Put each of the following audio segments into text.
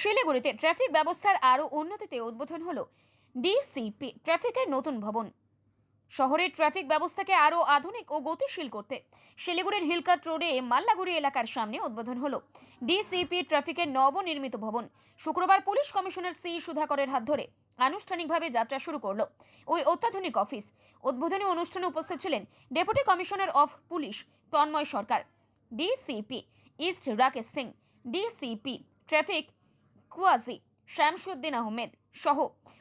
শিলিগুড়িতে ট্রাফিক ব্যবস্থার আরও উন্নতিতে উদ্বোধন হল ডিসিপি, ট্রাফিকের নতুন ভবন। শহরের ট্রাফিক ব্যবস্থাকে আরও আধুনিক ও গতিশীল করতে শিলিগুড়ির হিলকাট রোডে মাল্লাগুড়ি এলাকার সামনে উদ্বোধন হল ডিসিপি ট্রাফিকের নবনির্মিত ভবন। শুক্রবার পুলিশ কমিশনার সি সুধাকরের হাত ধরে আনুষ্ঠানিকভাবে যাত্রা শুরু করল ওই অত্যাধুনিক অফিস। উদ্বোধনী অনুষ্ঠানে উপস্থিত ছিলেন deputy commissioner of police Tanmoy Sarkar, DCP east Rakesh Singh, DCP traffic কুয়াজি Shamsuddin Ahmed সহ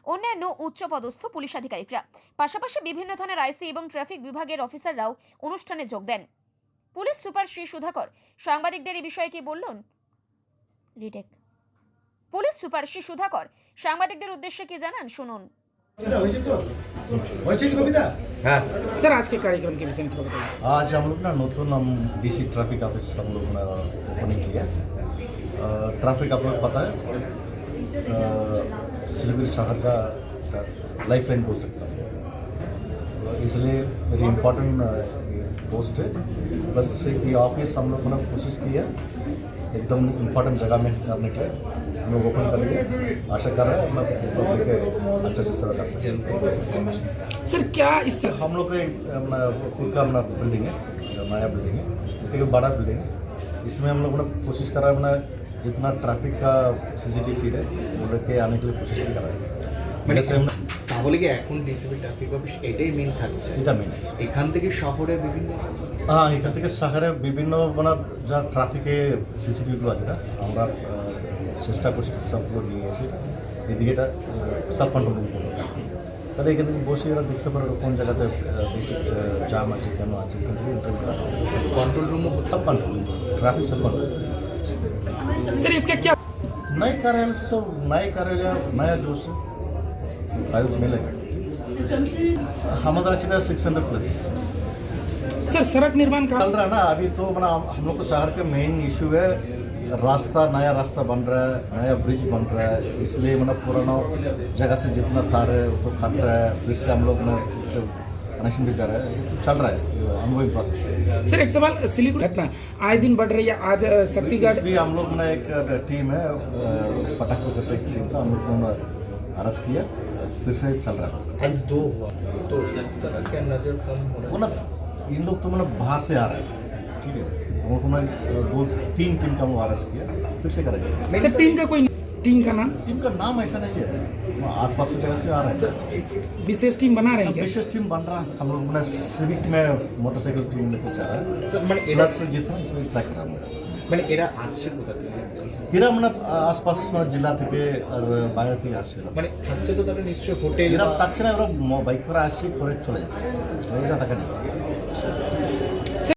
অন্যান্য উচ্চপদস্থ পুলিশ আধিকারিকরা পাশাপাশি বিভিন্ন থানার আইসি এবং ট্রাফিক বিভাগের অফিসাররাও অনুষ্ঠানে যোগ দেন পুলিশ সুপার শ্রী সুধাকর সাংবাদিকদের এই বিষয়ে কি বললেন retake police super Shri Sudhakar সাংবাদিকদের উদ্দেশ্যে কি জানান শুনুন হয়েছে তো হয়েছে কি কবিতা हाँ सर आज के कार्यक्रम के विषय में थोड़ा बताइए आज हम लोग ना नतून हम डीसी ट्रैफिक ऑफिस हम लोग ने ओपनिंग किया अ, ट्रैफ़िक आप लोग पता है? सिलीगुड़ी शहर का लाइफ लाइन बोल सकता हूँ। इसलिए वेरी इम्पोर्टेंट पोस्ट है। बस ये ऑफ़िस हम लोग ने कोशिश की है। एकदम इम्पोर्टेंट जगह में करने के लिए हम लोग ओपन कर लिए। आशा कर रहे हैं के अच्छे से सेवा कर सकते सर क्या इससे हम लोग का एक अपना खुद का अपना बिल्डिंग है नया बिल्डिंग है। इसके लिए बड़ा बिल्डिंग है। इसमें हम लोग ने कोशिश करा है अपना जितना ट्रैफिक का सीसीटीवी फीड है वो लेके आने के लिए कोशिश भी करा है মানে जैसे हम তাহলে কি এখন ডিসিপি ট্রাফিক অফিস এটাই মেন থাকছে এটা মেন এখান থেকে শহরের বিভিন্ন কাজ হচ্ছে। হ্যাঁ এখান থেকে শহরে বিভিন্ন মানে যা ট্রাফিকে সিসিটিভিগুলো আছে না আমরা আহ, চেষ্টা করছি সবগুলো নিয়ে এসে এটা এদিকে এটা সব কন্ট্রোল রুম করবো তাহলে এখানে বসে এরা দেখতে পারো কোন জায়গাতে আহ, বেশি জাম আছে কেন আছে এখান থেকে interview করা। কন্ট্রোল রুমও হচ্ছে सब कंट्रोल ट्रैफिक सब कंट्रोल सर इसका क्या नए कार्यालय से सब नए कार्यालय नया जोश आयुक्त मिले। हमारा चला सिक्स हंड्रेड प्लस सर सड़क निर्माण का चल रहा है ना अभी तो बना हम लोग को शहर का मेन इशू है रास्ता नया रास्ता बन रहा है नया ब्रिज बन रहा है। इसलिए मतलब पुराना जगह से जितना तार है वो तो कट रहा है। फिर से हम लोग ने कनेक्शन भी कर रहे हैं। तो चल रहा है अनुभवी प्रोसेस सर एक सवाल सिलीगुड़ी घटना आए दिन बढ़ रही है आज शक्तिगढ़ भी हम लोग ने एक टीम है पटाख करके से एक टीम था हम लोग ने अरेस्ट किया फिर से चल रहा है। आज दो हुआ तो इस तरह का नज़र कम हो रहा ना इन लोग तो मतलब बाहर से आ रहे हैं ठीक है? वो तो मैं दो तीन टीम का वो अरेस्ट किया फिर से करेंगे। सर टीम का कोई टीम का नाम टीम का नाम ऐसा नहीं है वो आसपास की जगह से आ रहे हैं सर एक- विशेष टीम बना रहे हैं अब क्या विशेष टीम बन रहा है हम लोग ने सिविक में मोटरसाइकिल टीम लेके जा रहा है सर মানে এরা प्लस जितना इसमें ट्रैक कर रहा है মানে এরা আসছে কোথা থেকে এরা মানে আশপাশ জেলা থেকে আর বাইরে থেকে আসছে এরা। মানে থাকছে তো তারা নিশ্চয়ই হোটেল এরা বা থাকছে না এরা বাইক করে আসছে করে চলে যাচ্ছে এরা টাকা নেই